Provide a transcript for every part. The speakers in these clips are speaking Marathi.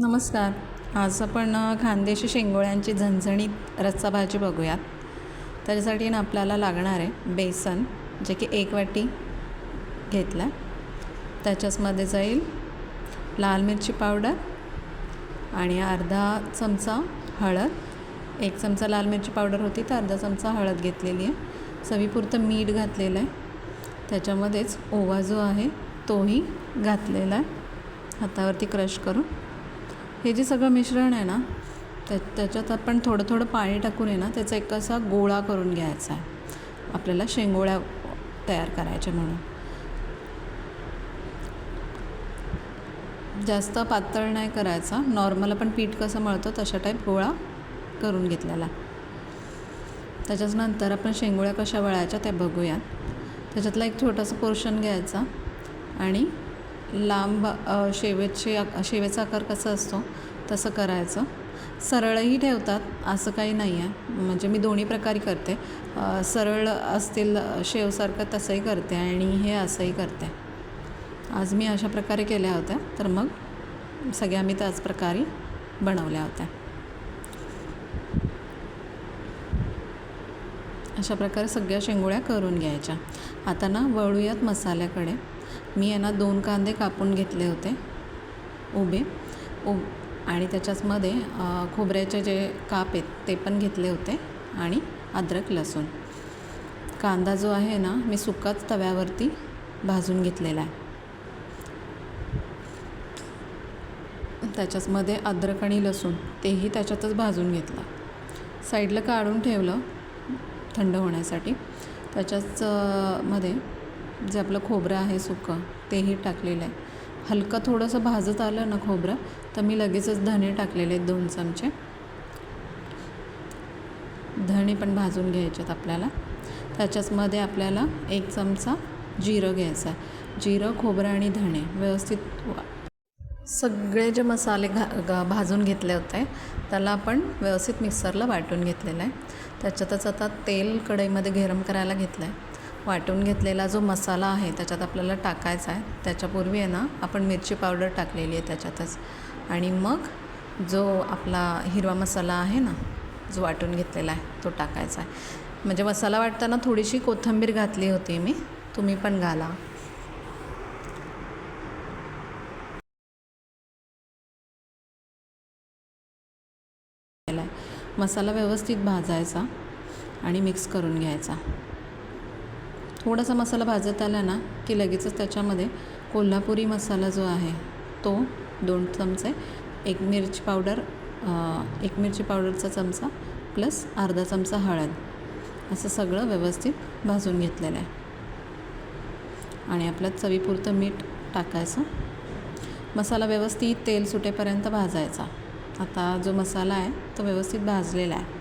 नमस्कार. आज आपण खानदेशी शेंगोळ्यांची झणझणीत रस्सा भाजी बघूयात. त्याच्यासाठी ना आपल्याला लागणार आहे बेसन जे की एक वाटी घेतलं आहे त्याच्याचमध्ये जाईल लाल मिरची पावडर आणि अर्धा चमचा हळद. एक चमचा लाल मिरची पावडर होती तर अर्धा चमचा हळद घेतलेली आहे. चवीपुरतं मीठ घातलेलं आहे. त्याच्यामध्येच ओवा जो आहे तोही घातलेला आहे. हातावरती क्रश करून. हे जे सगळं मिश्रण आहे ना त्या त्याच्यात आपण थोडं थोडं पाणी टाकून आहे ना त्याचा एक असा गोळा करून घ्यायचा आहे. आपल्याला शेंगोळ्या तयार करायच्या म्हणून. जास्त पातळ नाही करायचा. नॉर्मल आपण पीठ कसं मळतो तशा टाईप गोळा करून घेतलेला. त्याच्याच नंतर आपण शेंगोळ्या कशा वळायच्या त्या बघूयात. त्याच्यातला एक छोटासा पोर्शन घ्यायचा आणि लांब शेवेचे आक- शेवेचा आकार कसा असतो? तसं करायचं. सरळही ठेवतात असं काही नाही आहे म्हणजे मी दोन्ही प्रकारे करते. सरळ असतील शेवसारखं तसंही करते आणि हे असंही करते. आज मी अशा प्रकारे केल्या होत्या. तर मग सगळ्या मी त्याच प्रकारे बनवल्या होत्या. अशा प्रकारे सगळ्या शेंगोळ्या करून घ्यायच्या. आता ना वळूयात मसाल्याकडे. मी यांना दोन कांदे कापून घेतले होते उभे. उब आणि त्याच्याचमध्ये खोबऱ्याचे जे काप आहेत ते पण घेतले होते आणि अद्रक लसूण. कांदा जो आहे ना मी सुकाच तव्यावरती भाजून घेतलेला आहे. त्याच्याचमध्ये अद्रक आणि लसूण तेही त्याच्यातच भाजून घेतलं. साईडला काढून ठेवलं थंड होण्यासाठी. त्याच्याच मध्ये जे आपलं खोबरं आहे सुकं तेही टाकलेलं आहे. हलकं थोडंसं भाजत आलं ना खोबरं तर मी लगेचच धणे टाकलेले आहेत दोन चमचे. धणे पण भाजून घ्यायचेत आपल्याला. त्याच्याचमध्ये आपल्याला एक चमचा जिरं घ्यायचं आहे. जिरं खोबरं आणि धणे व्यवस्थित सगळे जे मसाले घा गा भाजून घेतले होते त्याला आपण व्यवस्थित मिक्सरला वाटून घेतलेलं आहे. त्याच्यातच आता तेल कढईमध्ये गरम करायला घेतलं आहे वाटून घेतलेला जो मसाला आहे त्याच्यात आपल्याला टाकायचा आहे. त्याच्यापूर्वी आहे ना आपण मिरची पावडर टाकलेली आहे त्याच्यातच. आणि मग जो आपला हिरवा मसाला आहे ना जो वाटून घेतलेला आहे तो टाकायचा आहे. म्हणजे मसाला वाटताना थोडीशी कोथिंबीर घातली होती मी तुम्ही पण घाला. मसाला व्यवस्थित भाजायचा आणि मिक्स करून घ्यायचा. थोडासा मसाला भाजत आला ना की लगेचच त्याच्यामध्ये कोल्हापुरी मसाला जो आहे तो दोन चमचे एक मिरची पावडर एक मिरची पावडरचा चमचा प्लस अर्धा चमचा हळद असं सगळं व्यवस्थित भाजून घेतलेलं आहे. आणि आपलं चवीपुरतं मीठ टाकायचं. मसाला व्यवस्थित तेल सुटेपर्यंत भाजायचा. आता जो मसाला आहे तो व्यवस्थित भाजलेला आहे.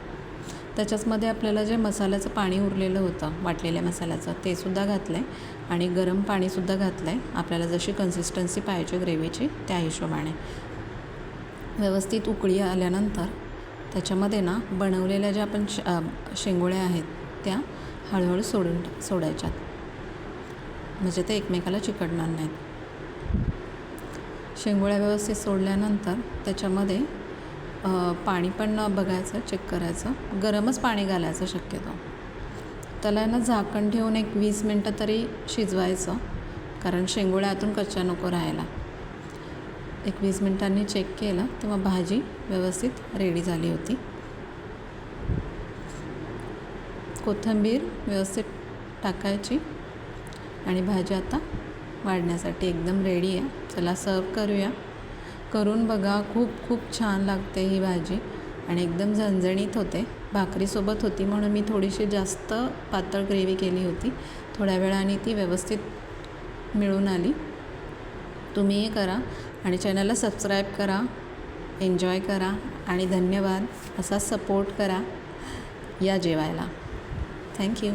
त्याच्याचमध्ये आपल्याला जे मसाल्याचं पाणी उरलेलं होतं वाटलेल्या मसाल्याचं ते सुद्धा घातलं आहे आणि गरम पाणीसुद्धा घातलं आहे आपल्याला जशी कन्सिस्टन्सी पाहिजे ग्रेव्हीची त्या हिशोबाने. व्यवस्थित उकळी आल्यानंतर त्याच्यामध्ये ना बनवलेल्या ज्या आपण श शेंगोळ्या आहेत त्या हळूहळू सोडून सोडायच्यात. म्हणजे ते एकमेकाला चिकटणार नाहीत. शेंगोळ्या व्यवस्थित सोडल्यानंतर त्याच्यामध्ये पाणी पण बघायचं चेक करायचं. गरमच पाणी घालायचं शक्यतो. त्याला ना झाकण ठेवून एक वीस मिनटं तरी शिजवायचं कारण शेंगोळ्या आतून कच्च्या नको राहायला. एक वीस मिनटांनी चेक केलं तेव्हा भाजी व्यवस्थित रेडी झाली होती. कोथिंबीर व्यवस्थित टाकायची आणि भाजी आता वाढण्यासाठी एकदम रेडी आहे. चला सर्व करूया. करून बघा खूप खूप छान लागते ही भाजी. आणि एकदम झणझणीत होते. भाकरीसोबत होती म्हणून मी थोडीशी जास्त पातळ ग्रेव्ही केली होती. थोड्या वेळाने ती व्यवस्थित मिळून आली. तुम्हीही करा आणि चॅनलला सबस्क्राईब करा एन्जॉय करा आणि धन्यवाद. असा सपोर्ट करा या जेवायला. थँक्यू